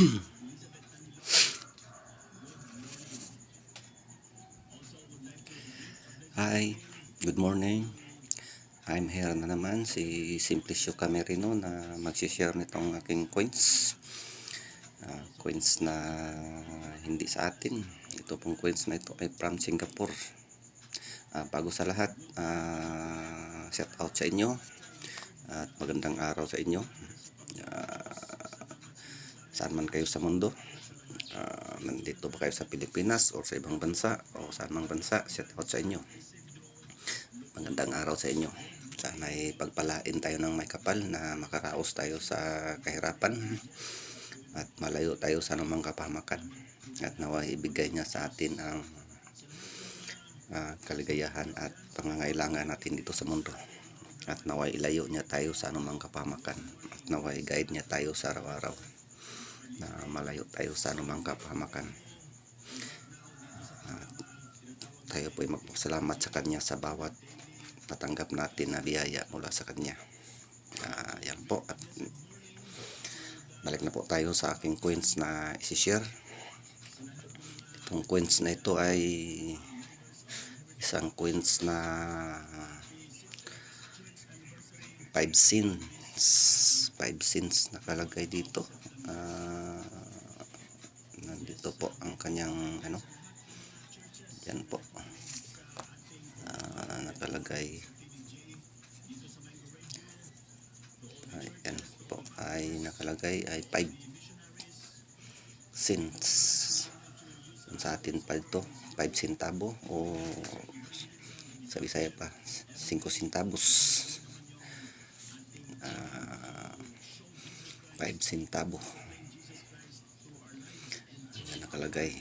Hi, good morning. I'm here na naman si Simplicio Camerino na magsishare nitong aking coins. Ah, coins na hindi sa atin. Ito pong coins na ito ay from Singapore. Ah, bago sa lahat, ah, shout out sa inyo at magandang araw sa inyo. Saan man kayo sa mundo. Ah, nandito ba kayo sa Pilipinas o sa ibang bansa o saan mang bansa, shout out sa inyo. Magandang araw sa inyo. Sana ay pagpalain tayo ng may kapal na makaraos tayo sa kahirapan at malayo tayo sa anumang kapahamakan at nawa ibigay niya sa atin ang ah, kaligayahan at pangangailangan natin dito sa mundo at nawa ilayo niya tayo sa anumang kapahamakan at nawa i-guide niya tayo sa araw-araw na malayo tayo sa anumang kapahamakan at tayo po ay magpasalamat sa Kanya sa bawat natanggap natin na biyaya mula sa Kanya. Ah, yan po. At balik na po tayo sa aking coins na isi-share. Itong coins na ito ay isang coins na 5 cents. 5 cents nakalagay dito. Ah, nandito po ang kanyang ano. Yan po. Ah, nakalagay. Ayan po. Ay nakalagay ay 5 cents. Sa atin pa ito 5 centavo o sa Bisaya pa 5 centavos 5 centavo Ayan, nakalagay.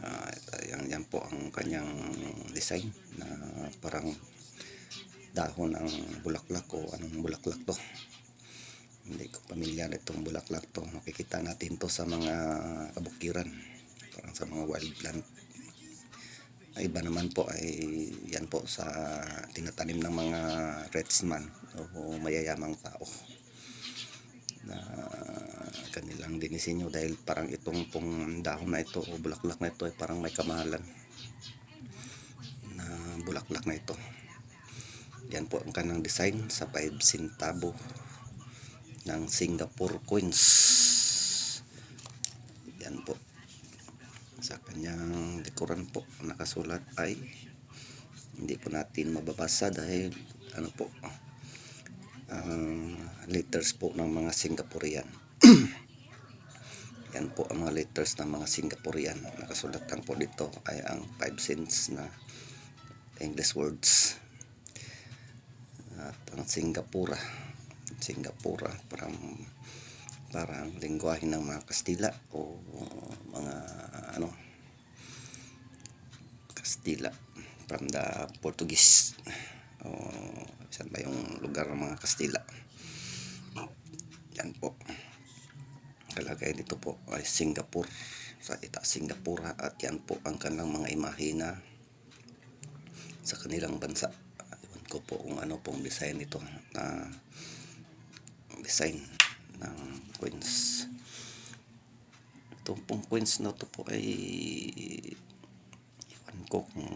Ah, yan, yan po ang kanyang design na parang dahon ng bulaklak o anong bulaklak to. Hindi ko pamilyar itong bulaklak to. Makikita natin to sa mga kabukiran parang sa mga wild plant. Iba naman po ay yan po sa tinatanim ng mga redsman o mayayamang tao na kanilang dinisenyo dahil parang itong pong dahon na ito o bulaklak na ito ay parang may kamahalan na bulaklak na ito. Yan po ang kanang design sa 5 centavo ng Singapore coins. Yan po. Sa kanyang dekoran po nakasulat ay hindi po natin mababasa dahil ano po ang letters po ng mga Singaporean. Yan po ang mga letters ng mga Singaporean. Nakasulat lang po dito ay ang 5 cents na English words. At ang Singapura. Singapura parang parang lingwahe ng mga Kastila o mga ano Kastila from the Portuguese o saan ba yung lugar ng mga Kastila? Yan po. Kalagay dito po ay Singapore. Sa ita Singapura. At yan po ang kanilang mga imahina sa kanilang bansa. Ewan ko po kung ano pong design nito na design ng coins. Itong pong coins na to po ay iwan ko kung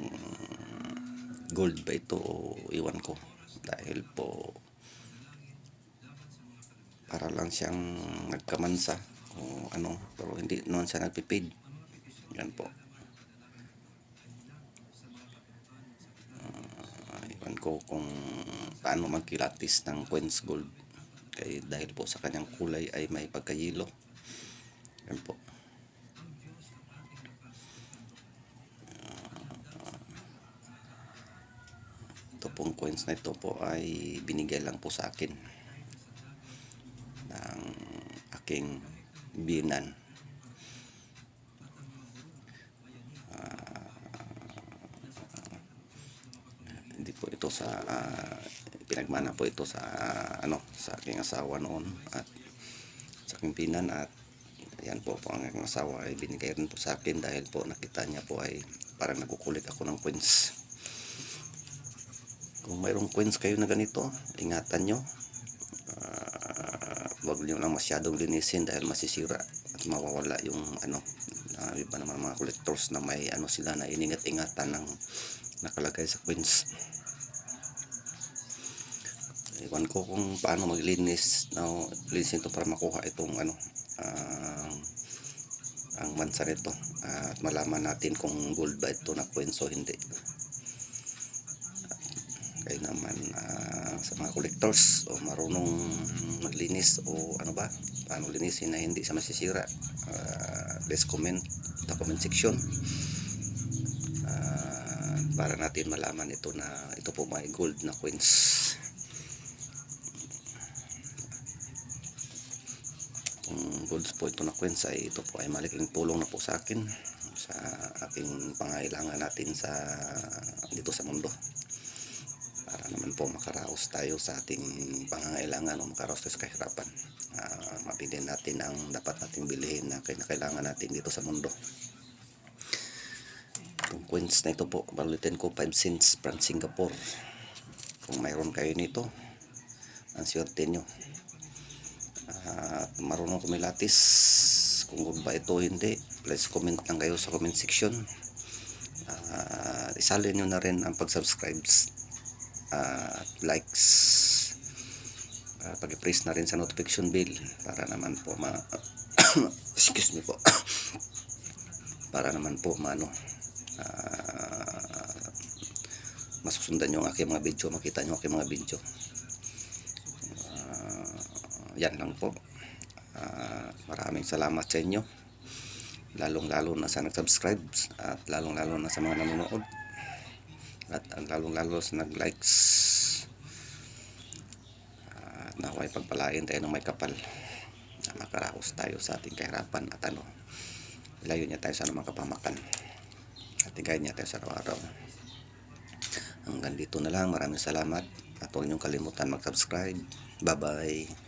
gold ba ito? O iwan ko. Dahil po para lang siyang nagkamansa o ano. Pero hindi naman siya nagpipaid yan po. Ah, iwan ko kung paano magkilatis ng coins gold. Kay dahil po sa kanyang kulay ay may pagkayilo yan po ito pong coins na ito po ay binigay lang po sa akin ng aking binan. Ah, hindi po ito sa ah, pinagmana po ito sa ano sa aking asawa noon at sa aking binan at yan po po ang aking asawa ay binigay rin po sa akin dahil po nakita niya po ay parang nagkukulit ako ng coins kung mayroong coins kayo na ganito ingatan nyo. Ah, wag nyo lang masyadong linisin dahil masisira at mawawala yung ano uh, iba naman mga collectors na may ano sila na iningat-ingatan ng nakalagay sa coins. Iwan ko kung paano maglinis no, linis ito para makuha itong ano ah, ang mansa nito Ah, at malaman natin kung gold ba ito na coins o hindi kaya naman ah, sa mga collectors o marunong maglinis o ano ba paano linisin na hindi sa masisira Ah, please comment sa comment section. Ah, para natin malaman ito na ito po may gold na coins. Kung gold po ito na coins ay ito po ay malaking tulong na po sa akin sa aking pangailangan natin sa dito sa mundo para naman po makaraos tayo sa ating pangangailangan o makaraos tayo sa kahirapan. Uh, mabili natin ang dapat nating bilhin na kailangan natin dito sa mundo. Itong coins na ito po balutin ko 5 cents from Singapore. Kung mayroon kayo nito ang swerte nyo. At marunong kumilatis. Kung ba ito hindi please comment lang kayo sa comment section. Uh, isalin nyo na rin ang pag at likes. Uh, pag-press na rin sa notification bell para naman po ma excuse me po para naman po maano uh, masusundan nyo ang aking mga video makita nyo aking mga video. Ah, yan lang po. Ah, maraming salamat sa inyo. Lalong lalo na sa nag-subscribe at lalong lalo na sa mga nanonood at lalong lalo sa nag-likes. At naway pagpalain tayo ng may kapal. Na makaraos tayo sa ating kahirapan at ano ilayo niya tayo sa anumang kapamakan at tigay niya tayo sa araw-araw. Hanggang dito na lang. Maraming salamat. At huwag niyong kalimutan mag-subscribe. Bye bye